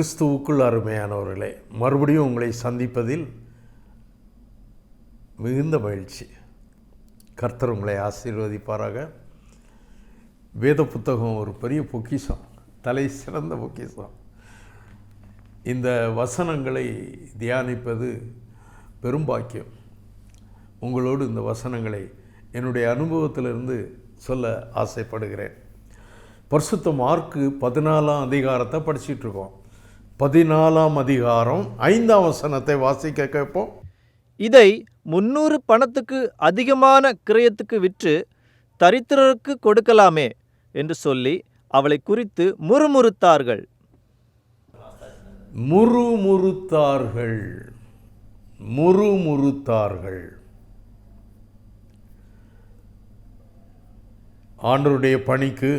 கிறிஸ்துவுக்குள் அருமையானவர்களே மறுபடியும் உங்களை சந்திப்பதில் மிகுந்த மகிழ்ச்சி. கர்த்தர் உங்களை ஆசீர்வதிப்பாராக. வேத புத்தகம் ஒரு பெரிய பொக்கிஷம் தலை சிறந்த பொக்கிஷம். இந்த வசனங்களை தியானிப்பது பெரும்பாக்கியம் உங்களோடு இந்த வசனங்களை என்னுடைய அனுபவத்திலிருந்து சொல்ல ஆசைப்படுகிறேன். பரிசுத்த மார்க்கு பதினாலாம் அதிகாரத்தை படிச்சிட்ருக்கோம் பதினாலாம் அதிகாரம் ஐந்தாம் வசனத்தை வாசிக்க கேட்போம். இதை முன்னூறு பணத்துக்கு அதிகமான கிரயத்துக்கு விற்று தரித்திரருக்கு கொடுக்கலாமே என்று சொல்லி அவளை குறித்து முறுமுறுத்தார்கள். முறுமுறுத்தார்கள். முறுமுறுத்தார்கள். ஆண்டருடைய பணிக்கு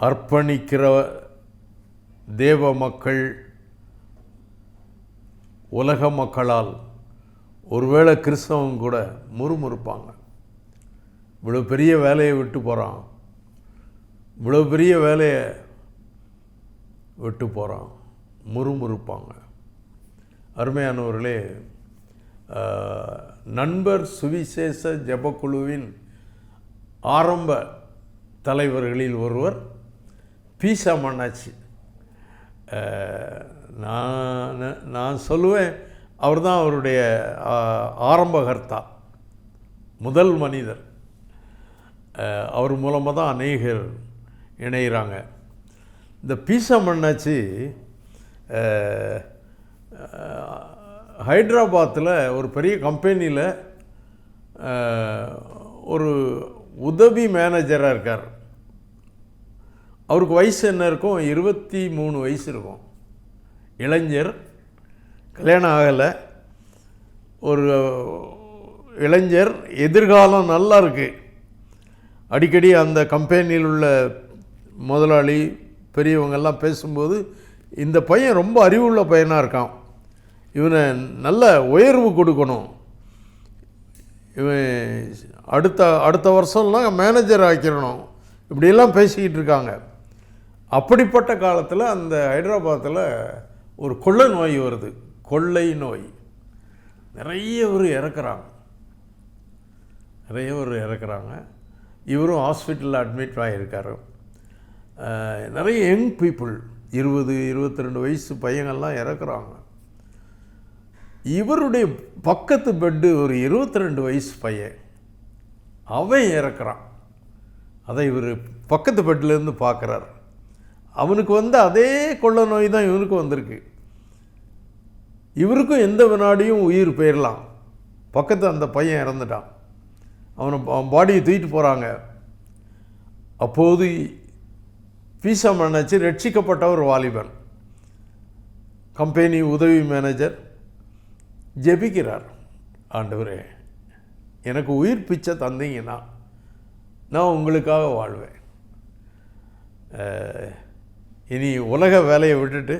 அர்ப்பணிக்கிற தேவ மக்கள் உலக மக்களால் ஒருவேளை கிறிஸ்தவம் கூட முறுமுறுப்பாங்க. இவ்வளோ பெரிய வேலையை விட்டு போகிறான் இவ்வளோ பெரிய வேலையை விட்டு போகிறான் முறுமுறுப்பாங்க. அருமையானவர்களே நண்பர் சுவிசேஷ ஜபக்குழுவின் ஆரம்ப தலைவர்களில் ஒருவர் பீசா மன்னாச்சி நான் நான் சொல்லுவேன் அவர் தான் அவருடைய ஆரம்பகர்த்தா முதல் மனிதர். அவர் மூலமாக தான் அநேகர் இணைகிறாங்க இந்த பீசா மண்ணாச்சி ஹைட்ராபாத்தில் ஒரு பெரிய கம்பெனியில் ஒரு உதவி மேனேஜராக இருக்கார். அவருக்கு வயசு என்ன இருக்கும்? இருபத்தி மூணு வயசு இருக்கும். இளைஞர் கல்யாணம் ஆகலை. ஒரு இளைஞர் எதிர்காலம் நல்லா இருக்குது அடிக்கடி அந்த கம்பெனியில் உள்ள முதலாளி பெரியவங்கெல்லாம் பேசும்போது இந்த பையன் ரொம்ப அறிவுள்ள பையனாக இருக்கான். இவனை நல்ல உயர்வு கொடுக்கணும். இவன் அடுத்த அடுத்த வருஷம்லாம் மேனேஜர் ஆக்கிடணும். இப்படியெல்லாம் பேசிக்கிட்டு இருக்காங்க. அப்படிப்பட்ட காலத்தில் அந்த ஹைதராபாத்தில் ஒரு கொள்ளை நோய் வருது. கொள்ளை நோய். நிறைய பேர் இறக்குறாங்க. நிறைய பேர் இறக்குறாங்க. இவரும் ஹாஸ்பிட்டலில் அட்மிட் ஆகியிருக்காரு நிறைய யங் பீப்புள் இருபது இருபத்தி ரெண்டு வயசு பையங்கள்லாம் இறக்குறாங்க. இவருடைய பக்கத்து பெட்டு ஒரு இருபத்தி ரெண்டு வயசு பையன். அவன் இறக்குறான். அதை இவர் பக்கத்து பெட்லேருந்து பார்க்குறாரு அவனுக்கு வந்து அதே கொள்ள நோய் தான் இவனுக்கு வந்திருக்கு. இவருக்கும் எந்த வினாடியும் உயிர் போயிடலாம் பக்கத்து அந்த பையன் இறந்துட்டான். அவனை அவன் பாடியை தூக்கிட்டு போகிறாங்க அப்போது பீசா மேனேஜர் ரட்சிக்கப்பட்ட ஒரு வாலிபன். கம்பெனி உதவி மேனேஜர் ஜெபிக்கிறார். ஆண்டவரே எனக்கு உயிர் பிச்சை தந்தீங்கன்னா நான் உங்களுக்காக வாழ்வேன். இனி உலக வேலையை விட்டுட்டு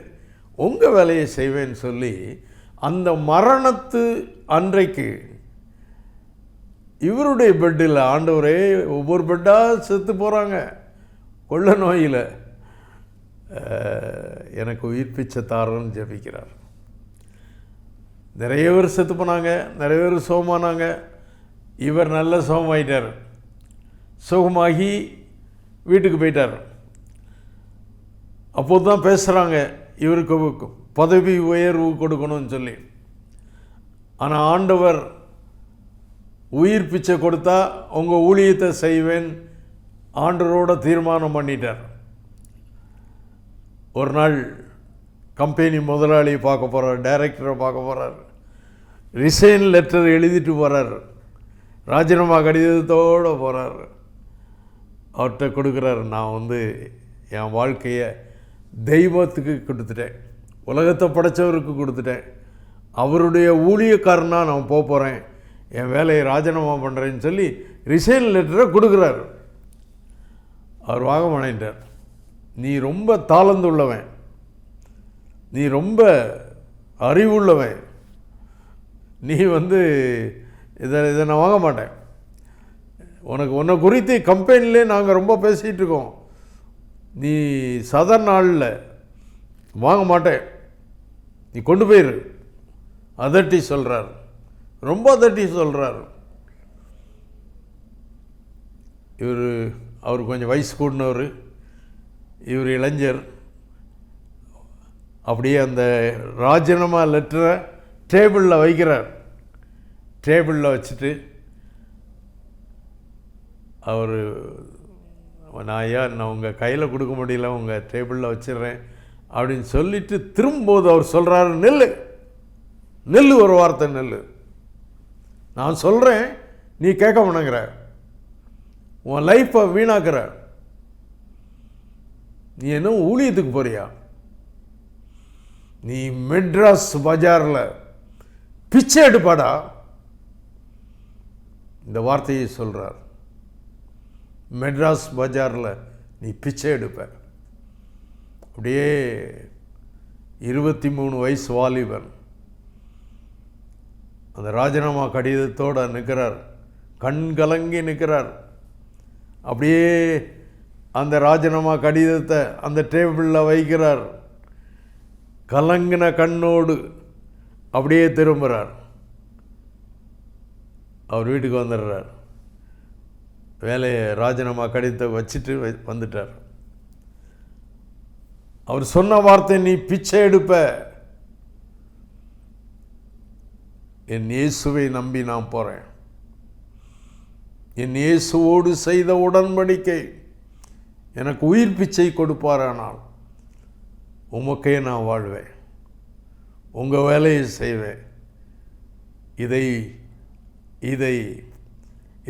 உங்கள் வேலையை செய்வேன்னு சொல்லி அந்த மரணத்து அன்றைக்கு இவருடைய பெட்டில் ஆண்டவரே ஒவ்வொரு பெட்டாக செத்து போகிறாங்க கொள்ள நோயில். எனக்கு உயிர் பிச்சை தாரன்னு ஜெபிக்கிறார். நிறைய பேர் செத்து போனாங்க நிறைய பேர் சோகமானாங்க இவர் நல்ல சோகமாயிட்டார் சுகமாகி வீட்டுக்கு போயிட்டார். அப்போது தான் பேசுகிறாங்க இவருக்கு பதவி உயர்வு கொடுக்கணும்னு சொல்லி. ஆனால் ஆண்டவர் உயிர் பிச்சை கொடுத்தா உங்கள் ஊழியத்தை செய்வேன் ஆண்டவரோட தீர்மானம் பண்ணிட்டார். ஒரு நாள் கம்பெனி முதலாளியை பார்க்க போகிறார் டைரக்டரை பார்க்க போகிறார் ரிசைன் லெட்டர் எழுதிட்டு போகிறார் ராஜினாமா கடிதத்தோடு போகிறார் அவர்கிட்ட கொடுக்குறாரு நான் வந்து என் வாழ்க்கையை தெய்வத்துக்கு கொடுத்துட்டேன். உலகத்தை படைச்சவருக்கு கொடுத்துட்டேன். அவருடைய ஊழியக்காரனாக நான் போக போகிறேன் என் வேலையை ராஜினாமா பண்ணுறேன்னு சொல்லி ரிசைன் லெட்டரை கொடுக்குறாரு. அவர் வாகமடைந்தார் நீ ரொம்ப தாளந்துள்ளவன். நீ ரொம்ப அறிவுள்ளவன். நீ வந்து இதை இதை நான் வாங்க மாட்டேன். உனக்கு உன்னை குறித்து கம்பெனிலே நாங்கள் ரொம்ப பேசிகிட்டு இருக்கோம். நீ சதர் நாளில் வாங்க மாட்டேன். நீ கொண்டு போயிரு. அதட்டி சொல்கிறார் ரொம்ப அதட்டி சொல்கிறார் இவர் அவர் கொஞ்சம் வயசு கூடினவர். இவர் இளைஞர். அப்படியே அந்த ராஜினாமா லெட்டரை டேபிளில் வைக்கிறார். டேபிளில் வச்சுட்டு அவர் நான் ஐயா நான் உங்கள் கையில் கொடுக்க முடியல உங்கள் டேபிளில் வச்சிடுறேன் அப்படின்னு சொல்லிட்டு திரும்பும்போது அவர் சொல்கிறாரு நெல் நெல் ஒரு வார்த்தை நெல் நான் சொல்கிறேன் நீ கேட்க மாட்டேங்கிற உன் லைஃப்பை வீணாக்குற. நீ என்ன ஊழியத்துக்கு போறியா? நீ மெட்ராஸ் பஜாரில் பிச்சை எடுப்பாடா? இந்த வார்த்தையை சொல்கிறார் மெட்ராஸ் பஜாரில் நீ பிச்சை எடுப்ப. அப்படியே இருபத்தி மூணு வயசு வாலிபன். அந்த ராஜினாமா கடிதத்தோடு நிற்கிறார் கண் கலங்கி நிற்கிறார் அப்படியே அந்த ராஜினாமா கடிதத்தை அந்த டேபிளில் வைக்கிறார். கலங்கின கண்ணோடு அப்படியே திரும்புகிறார் அவர் வீட்டுக்கு வந்துடுறார். வேலையை ராஜினாமா கடிதத்தை வச்சுட்டு வை- வந்துட்டார். அவர் சொன்ன வார்த்தை நீ பிச்சை எடுப்ப. என் இயேசுவை நம்பி நான் போகிறேன் என் இயேசுவோடு செய்த உடன்படிக்கை. எனக்கு உயிர் பிச்சை கொடுப்பாரானால் உமக்கே நான் வாழ்வேன். உங்கள் வேலையை செய்வேன். இதை இதை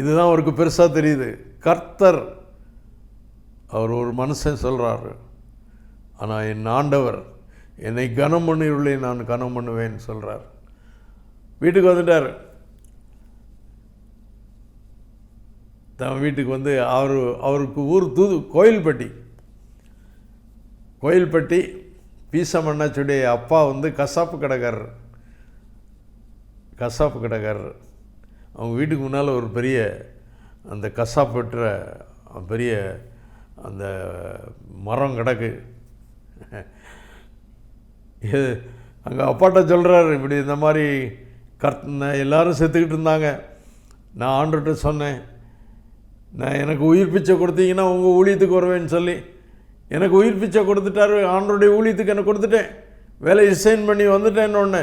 இதுதான் அவருக்கு பெருசாக தெரியுது. கர்த்தர் அவர் ஒரு மனுஷன் சொல்கிறாரு ஆனால் என் ஆண்டவர் என்னை கனம் பண்ணியுள்ளே நான் கனம் பண்ணுவேன்னு சொல்கிறார் வீட்டுக்கு வந்துட்டார். தன் வீட்டுக்கு வந்து அவர் அவருக்கு ஊர் தூது கோயில்பட்டி. கோயில்பட்டி பீசமண்ணாச்சுடைய அப்பா வந்து கசாப்பு கடைக்காரர். கசாப்பு கடைக்காரர். அவங்க வீட்டுக்கு முன்னால் ஒரு பெரிய அந்த கசா வெட்டுற பெரிய அந்த மரம் கிடக்கு. இது அங்கே அப்பாட்ட சொல்கிறாரு இப்படி இந்த மாதிரி கர்த் எல்லோரும் எல்லாரும் செத்துக்கிட்டு இருந்தாங்க. நான் ஆண்டுகிட்ட சொன்னேன் நான் எனக்கு உயிர் பிச்சை கொடுத்தீங்கன்னா உங்கள் ஊழியத்துக்கு வருவேன்னு சொல்லி. எனக்கு உயிர் பிச்சை கொடுத்துட்டாரு ஆண்டருடைய ஊழியத்துக்கு எனக்கு கொடுத்துட்டேன். வேலையை ரிசைன் பண்ணி வந்துட்டேன்னு ஒன்று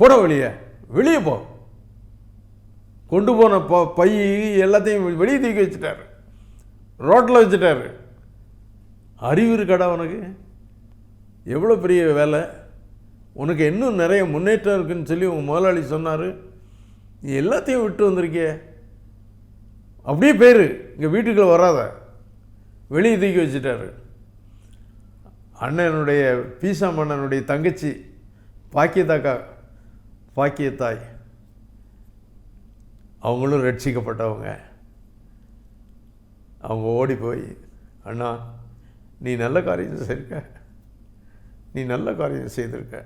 போட வழியே வெளியே போ. கொண்டு போன ப பை எல்லாத்தையும் வெளியே தூக்கி வச்சுட்டாரு. ரோட்டில் வச்சுட்டாரு. அறிவு இருக்காடா உனக்கு? எவ்வளோ பெரிய வேலை? உனக்கு இன்னும் நிறைய முன்னேற்றம் இருக்குன்னு சொல்லி உங்கள் முதலாளி சொன்னார். நீ எல்லாத்தையும் விட்டு வந்திருக்கியே. அப்படியே பேர். இங்கே வீட்டுக்குள்ளே வராத. வெளியே தூக்கி வச்சுட்டாரு. அண்ணனுடைய பீசா மன்னனுடைய தங்கச்சி பாக்கியதாக்கா பாக்கியத்தாய். அவங்களும் ரட்சிக்கப்பட்டவங்க. அவங்க ஓடி போய் அண்ணா நீ நல்ல காரியம் செய்திருக்க நீ நல்ல காரியம் செய்திருக்க.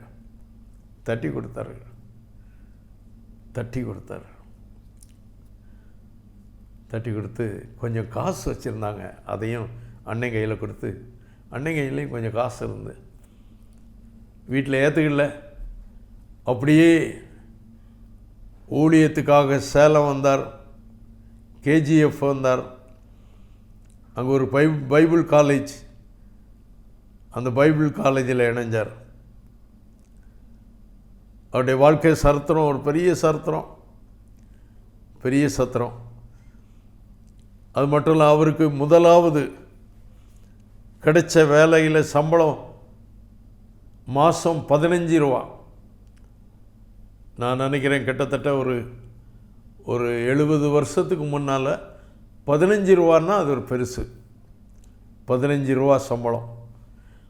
தட்டி கொடுத்தாரு. தட்டி கொடுத்தாரு. தட்டி கொடுத்து கொஞ்சம் காசு வச்சுருந்தாங்க. அதையும் அண்ணன் கையில் கொடுத்து அண்ணன் கையிலையும் கொஞ்சம் காசு இருந்து. வீட்டில் ஏற்றுக்கல அப்படியே ஊழியத்துக்காக சேலம் வந்தார் கேஜிஎஃப் வந்தார். அங்கே ஒரு பை பைபிள் காலேஜ் அந்த பைபிள் காலேஜில் இணைஞ்சார். அவருடைய வாழ்க்கை சரித்திரம் ஒரு பெரிய சரித்திரம் பெரிய சத்திரம். அது மட்டும் இல்லை அவருக்கு முதலாவது கிடைச்ச வேலையில் சம்பளம் மாதம் பதினஞ்சு ரூபா. நான் நினைக்கிறேன் கிட்டத்தட்ட ஒரு ஒரு எழுபது வருஷத்துக்கு முன்னால் பதினஞ்சு ரூபான்னா அது ஒரு பெருசு. பதினஞ்சு ரூபா சம்பளம்.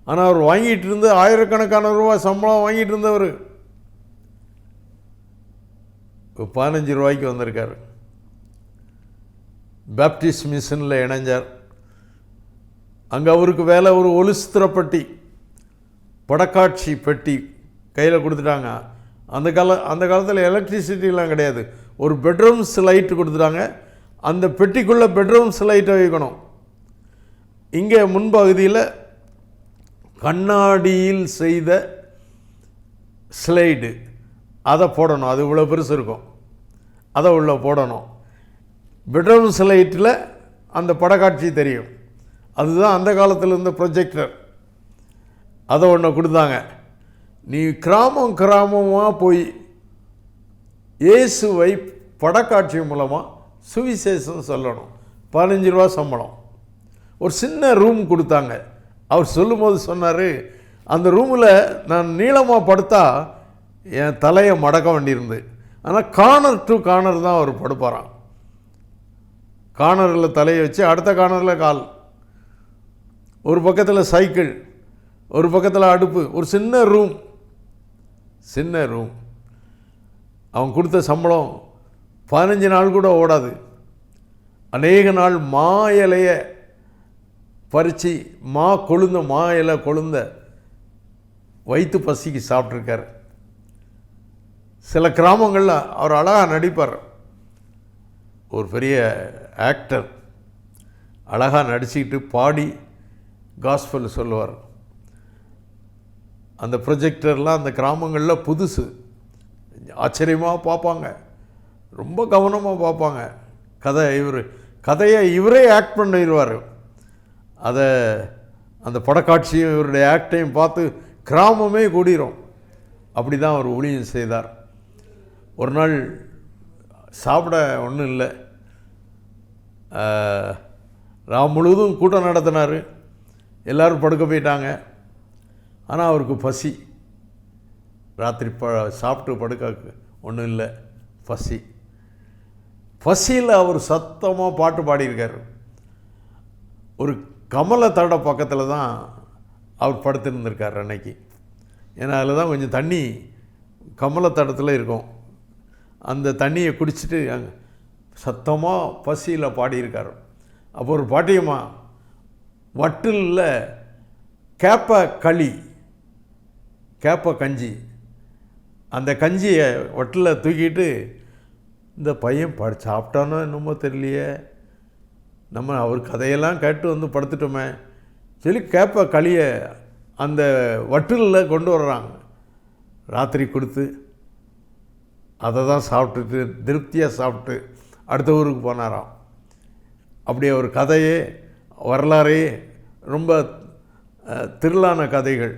ஆனால் அவர் வாங்கிட்டு இருந்து ஆயிரக்கணக்கான ரூபா சம்பளம் வாங்கிட்டு இருந்தவர். இப்போ பதினஞ்சு ரூபாய்க்கு வந்திருக்கார். பேப்டிஸ்ட் மிஷனில் இணைஞ்சார். அங்கே அவருக்கு வேலை ஒரு ஒலிஸ்திரப்பட்டி படக்காட்சி பெட்டி கையில் கொடுத்துட்டாங்க. அந்த கால அந்த காலத்தில் எலக்ட்ரிசிட்டிலாம் கிடையாது. ஒரு பெட்ரூம்ஸ் லைட்டு கொடுத்துட்டாங்க. அந்த பெட்டிக்குள்ளே பெட்ரூம்ஸ் லைட்டை வைக்கணும். இங்கே முன்பகுதியில் கண்ணாடியில் செய்த ஸ்லைடு அதை போடணும். அது இவ்வளோ பெருசு இருக்கும். அதை உள்ளே போடணும். பெட்ரூம் ஸ்லைட்டில் அந்த படக்காட்சி தெரியும். அதுதான் அந்த காலத்தில் இருந்த ப்ரொஜெக்டர் அதை ஒன்று கொடுத்தாங்க. நீ கிராமம் கிராமமாக போய் இயேசுவை படக்காட்சி மூலமாக சுவிசேஷம் சொல்லணும். பதினஞ்சு ரூபா சம்பளம். ஒரு சின்ன ரூம் கொடுத்தாங்க. அவர் சொல்லும்போது சொன்னார் அந்த ரூமில் நான் நீளமாக படுத்தா என் தலையை மடக்க வேண்டியிருந்து ஆனால் கார்னர் டு கார்னர் தான் அவர் படுப்பாராம். கார்னரில் தலையை வச்சு அடுத்த கார்னரில் கால். ஒரு பக்கத்தில் சைக்கிள் ஒரு பக்கத்தில் அடுப்பு ஒரு சின்ன ரூம். சின்ன ரூம் அவன் கொடுத்த சம்பளம் பதினஞ்சு நாள் கூட ஓடாது. அநேக நாள் மா இலைய பறித்து மா கொழுந்த மா இலை கொழுந்த வயிற்று பசிக்கு சாப்பிட்ருக்காரு சில கிராமங்களில் அவர் அழகாக நடிப்பார். ஒரு பெரிய ஆக்டர் அழகாக நடிச்சுக்கிட்டு பாடி காஸ்பல் சொல்லுவார். அந்த ப்ரொஜெக்டர்லாம் அந்த கிராமங்களில் புதுசு. ஆச்சரியமாக பார்ப்பாங்க. ரொம்ப கவனமாக பார்ப்பாங்க. கதை இவர் கதையை இவரே ஆக்ட் பண்ணிடுவார். அதை அந்த படக்காட்சியும் இவருடைய ஆக்டையும் பார்த்து கிராமமே கூடிரும். அப்படி தான் அவர் ஊழியம் செய்தார். ஒரு நாள் சாப்பிட ஒன்றும் இல்லை. ராம் முழுவதும் கூட்டம் நடத்தினார். எல்லோரும் படுக்க போயிட்டாங்க. ஆனால் அவருக்கு பசி. ராத்திரி ப சாப்பிட்டு படுக்க ஒன்றும் இல்லை. பசி. பசியில் அவர் சத்தமாக பாட்டு பாடியிருக்கார். ஒரு கமல தட பக்கத்தில் தான் அவர் படுத்திருந்திருக்கார் அன்னைக்கு. ஏன்னா அதில் தான் கொஞ்சம் தண்ணி கமல தடத்தில் இருக்கும். அந்த தண்ணியை குடிச்சிட்டு அங்கே சத்தமாக பசியில் பாடியிருக்கார். அப்போ ஒரு பாட்டியம்மா வட்டிலில் கேப்ப களி. கேப்ப கஞ்சி. அந்த கஞ்சியை ஒட்டில் தூக்கிட்டு இந்த பையன் படி சாப்பிட்டானோ என்னமோ தெரியலையே. நம்ம அவர் கதையெல்லாம் கேட்டு வந்து படுத்துட்டோமே. சொல்லி கேப்ப களியை அந்த வட்டிலில் கொண்டு வர்றாங்க. ராத்திரி கொடுத்து அதை தான் சாப்பிட்டுட்டு திருப்தியாக சாப்பிட்டு அடுத்த ஊருக்கு போனாராம். அப்படி ஒரு கதையே வரலாறே ரொம்ப திருளான திரளான கதைகள்.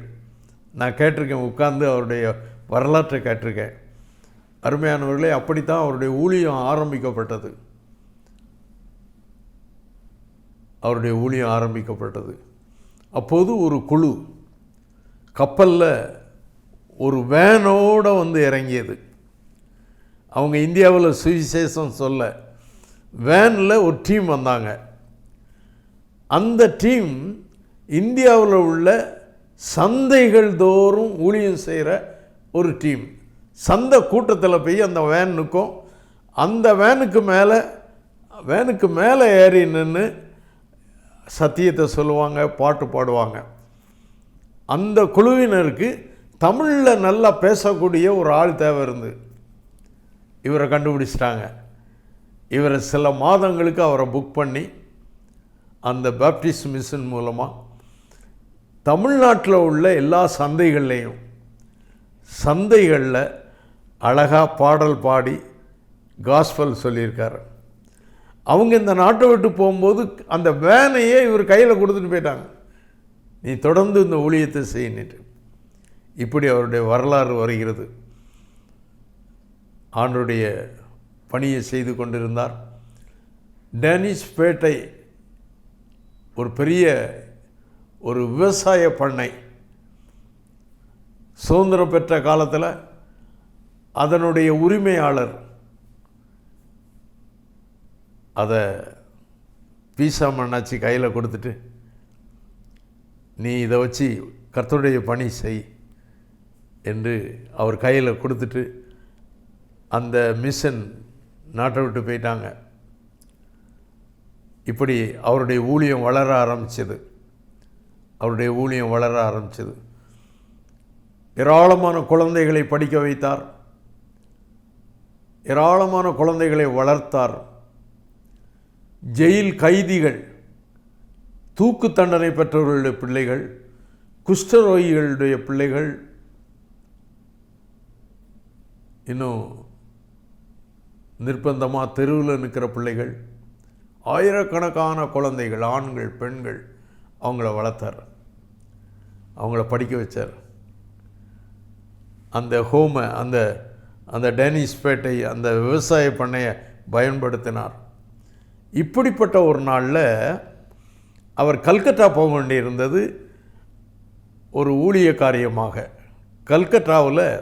நான் கேட்டிருக்கேன் உட்கார்ந்து அவருடைய வரலாற்றை கேட்டிருக்கேன். அருமையானவர்களே அப்படித்தான் அவருடைய ஊழியம் ஆரம்பிக்கப்பட்டது. அவருடைய ஊழியம் ஆரம்பிக்கப்பட்டது. அப்போது ஒரு குழு கப்பலில் ஒரு வேனோட வந்து இறங்கியது. அவங்க இந்தியாவில் சுவிசேஷம் சொல்ல வேனில் ஒரு டீம் வந்தாங்க. அந்த டீம் இந்தியாவில் உள்ள சந்தைகள் தோறும் ஊழியம் செய்கிற ஒரு டீம். சந்தை கூட்டத்தில் போய் அந்த வேன் நிற்கும். அந்த வேனுக்கு மேலே வேனுக்கு மேலே ஏறி நின்று சத்தியத்தை சொல்லுவாங்க பாட்டு பாடுவாங்க. அந்த குழுவினருக்கு தமிழில் நல்லா பேசக்கூடிய ஒரு ஆள் தேவை இருந்து இவரை கண்டுபிடிச்சிட்டாங்க. இவரை சில மாதங்களுக்கு அவரை புக் பண்ணி அந்த பேப்டிஸ்ட் மிஷின் மூலமாக தமிழ்நாட்டில் உள்ள எல்லா சந்தைகள்லேயும் சந்தைகளில் அழகாக பாடல் பாடி காஸ்பல் சொல்லியிருக்காரு. அவங்க இந்த நாட்டை விட்டு போகும்போது அந்த வேனையே இவர் கையில் கொடுத்துட்டு போயிட்டாங்க. நீ தொடர்ந்து இந்த ஊழியத்தை செய்யிட்டு இப்படி அவருடைய வரலாறு வருகிறது. ஆண்டுடைய பணியை செய்து கொண்டிருந்தார். டேனிஷ் பேட்டை ஒரு பெரிய ஒரு விவசாய பண்ணை. சுதந்திரம் பெற்ற காலத்தில் அதனுடைய உரிமையாளர் அதை பீசா மண்ணாச்சி கையில் கொடுத்துட்டு நீ இதை வச்சு கர்த்தருடைய பணி செய் என்று அவர் கையில் கொடுத்துட்டு அந்த மிஷன் நாட்டை விட்டு போயிட்டாங்க. இப்படி அவருடைய ஊழியம் வளர ஆரம்பிச்சது. அவருடைய ஊழியம் வளர ஆரம்பிச்சது. ஏராளமான குழந்தைகளை படிக்க வைத்தார். ஏராளமான குழந்தைகளை வளர்த்தார். ஜெயில் கைதிகள் தூக்கு தண்டனை பெற்றவர்களுடைய பிள்ளைகள் குஷ்டரோகிகளுடைய பிள்ளைகள் இன்னும் நிர்பந்தமாக தெருவில் நிற்கிற பிள்ளைகள் ஆயிரக்கணக்கான குழந்தைகள் ஆண்கள் பெண்கள் அவங்கள வளர்த்தார். அவங்கள படிக்க வச்சார். அந்த ஹோமை அந்த அந்த டேனிஷ் பேட்டை அந்த விவசாய பண்ணையை பயன்படுத்தினார். இப்படிப்பட்ட ஒரு நாளில் அவர் கல்கத்தா போக வேண்டியிருந்தது ஒரு ஊழிய காரியமாக. கல்கத்தாவில்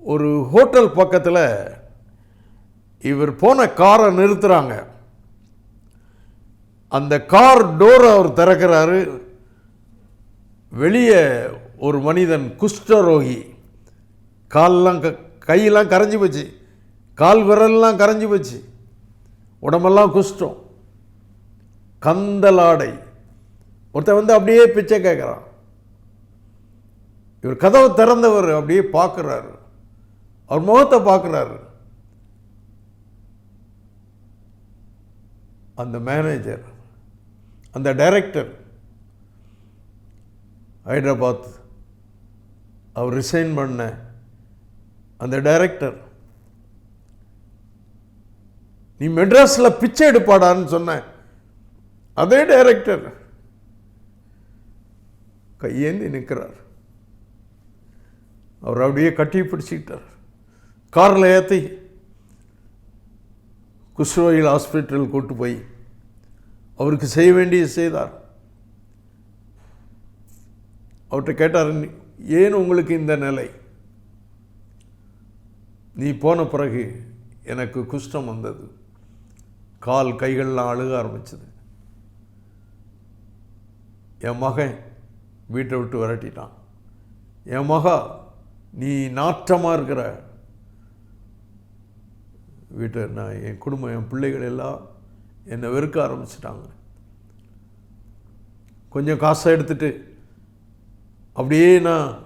ஒரு ஹோட்டல் பக்கத்தில் இவர் போன காரை நிறுத்துகிறாங்க அந்த கார் டோரை அவர் திறக்கிறாரு. வெளியே ஒரு மனிதன் குஷ்டரோகி. கால்லாம் க கையெல்லாம் கரைஞ்சி போச்சு. கால் விரல்லாம் கரைஞ்சி போச்சு. உடம்பெல்லாம் குஷ்டம். கந்தலாடை. ஒருத்தன் வந்து அப்படியே பிச்சை கேட்குறான். இவர் கதவை திறந்தவர் அப்படியே பார்க்குறாரு. அவர் முகத்தை பார்க்குறாரு. அந்த மேனேஜர் அந்த டைரக்டர் ஹைதராபாத் அவர் ரிசைன் பண்ண அந்த டைரக்டர் நீ மெட்ராஸில் பிச்சை எடுப்பாடான்னு சொன்ன. அதே டைரக்டர் கையேந்தி நிற்கிறார். அவர் அப்படியே கட்டி பிடிச்சிக்கிட்டார். காரில் ஏற்றி குஷ்ரோயில் ஹாஸ்பிட்டல் கூட்டு போய் அவருக்கு செய்ய வேண்டிய செய்தார். அவர்கிட்ட கேட்டார் "நீ- ஏன் உங்களுக்கு இந்த நிலை? நீ போன பிறகு எனக்கு குஷ்டம் வந்தது. கால் கைகள்லாம் அழுக ஆரம்பிச்சது. என் மகன் வீட்டை விட்டு விரட்டிட்டான். என் மகா நீ நாற்றமாக இருக்கிற வீட்டை நான் என் குடும்பம் என் பிள்ளைகள் எல்லாம் என்னை வெறுக்க ஆரம்பிச்சிட்டாங்க. கொஞ்சம் காசை எடுத்துட்டு அப்படியே நான்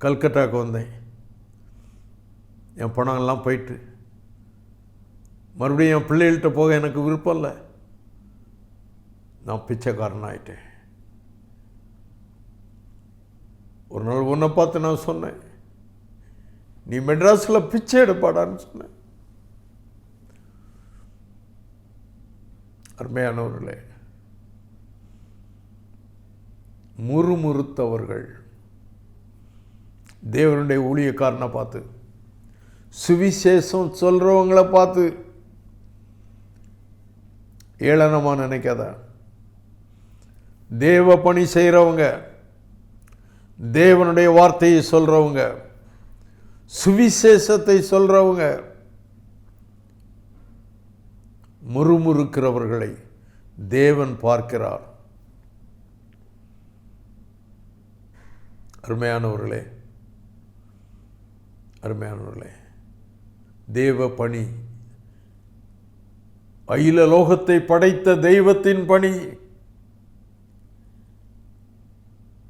கல்கட்டாவுக்கு வந்தேன். என் பணங்கள்லாம் போயிட்டு. மறுபடியும் என் பிள்ளைகள்கிட்ட போக எனக்கு விருப்பம் இல்லை. நான் பிச்சைக்காரன் ஆயிட்டேன். ஒரு நாள் உன்னை பார்த்து நான் சொன்னேன் நீ மெட்ராஸில் பிச்சை எடுப்பாடான்னு சொன்னேன். அருமையானவர்களே முறுமுறுத்தவர்கள். தேவனுடைய ஊழியக்காரனை பார்த்து சுவிசேஷம் சொல்கிறவங்கள பார்த்து ஏளனமாக நினைக்காத. தேவ பணி செய்கிறவங்க தேவனுடைய வார்த்தையை சொல்கிறவங்க சுவிசேஷத்தை சொல்கிறவங்க முறுமுறுக்கிறவர்களை தேவன் பார்க்கிறார். அருமையானவர்களே அருமையானவர்களே தேவ பணி அயில லோகத்தை படைத்த தெய்வத்தின் பணி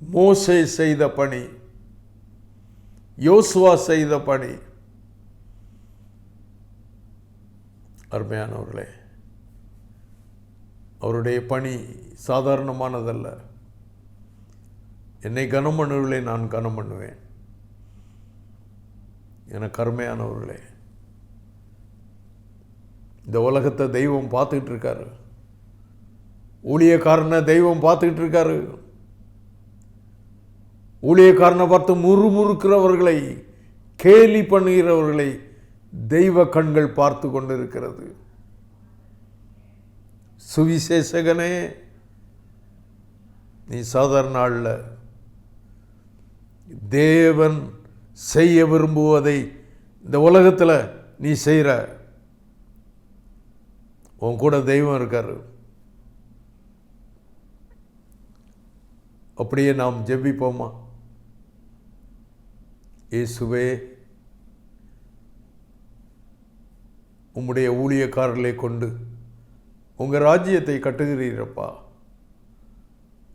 மோசே செய்த பணி யோசுவா செய்த பணி. அருமையானவர்களே அவருடைய பணி சாதாரணமானதல்ல. என்னை கனம் பண்ணுவர்களே நான் கனம் பண்ணுவேன். எனக்கு கருமையானவர்களே இந்த உலகத்தை தெய்வம் பார்த்துக்கிட்டு இருக்காரு ஊழியக்காரனை தெய்வம் பார்த்துக்கிட்டு இருக்காரு ஊழியக்காரனை பார்த்து முறுமுறுக்கிறவர்களை கேலி பண்ணுகிறவர்களை தெய்வ கண்கள் பார்த்து கொண்டிருக்கிறது. சுவிசேஷகனே நீ சாதாரண நாளில் தேவன் செய்ய விரும்புவதை இந்த உலகத்தில் நீ செய்கிற உன் கூட தெய்வம் இருக்கார். அப்படியே நாம் ஜெபிப்போமா? இயேசுவே உம்முடைய ஊழியக்காரர்களை கொண்டு உங்கள் ராஜ்யத்தை கட்டுகிறீரப்பா.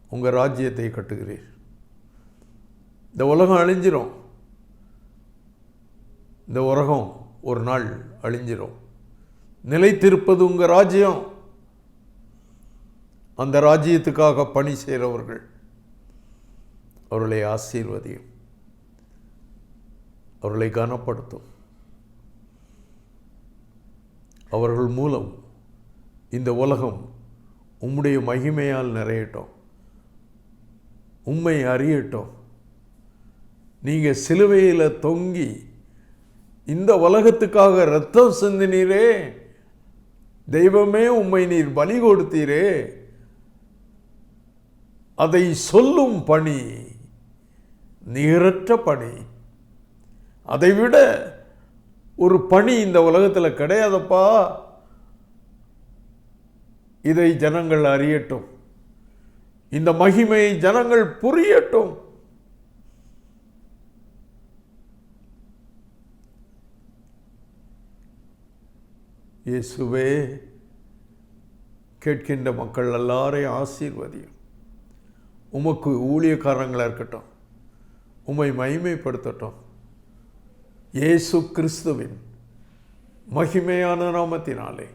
உங்கள் ராஜ்யத்தை கட்டுகிறீர். இந்த உலகம் அழிஞ்சிரும். இந்த உலகம் ஒரு நாள் அழிஞ்சிரும். நிலைத்திருப்பது உங்கள் ராஜ்யம். அந்த ராஜ்யத்துக்காக பணி செய்கிறவர்கள் அவர்களை ஆசீர்வதியும். அவர்களை கனப்படுத்தும். அவர்கள் மூலம் இந்த உலகம் உம்முடைய மகிமையால் நிறையட்டும். உம்மை அறியட்டும். நீங்கள் சிலுவையில் தொங்கி இந்த உலகத்துக்காக ரத்தம் சிந்தினீரே. தெய்வமே உம்மை நீர் பலி கொடுத்தீரே. அதை சொல்லும் பணி நிகரற்ற பணி. அதைவிட ஒரு பணி இந்த உலகத்தில் கிடையாதப்பா. இதை ஜனங்கள் அறியட்டும். இந்த மகிமை ஜனங்கள் புரியட்டும். இயேசுவே கேட்கின்ற மக்கள் எல்லாரையும் ஆசீர்வதியும். உமக்கு ஊழியக்காரங்களாக இருக்கட்டும் உம்மை மகிமைப்படுத்தட்டும். இயேசு கிறிஸ்துவின் மகிமையான நாமத்தினாலே.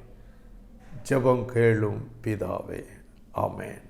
ஜெபம் கேளும் பிதாவே. ஆமேன்.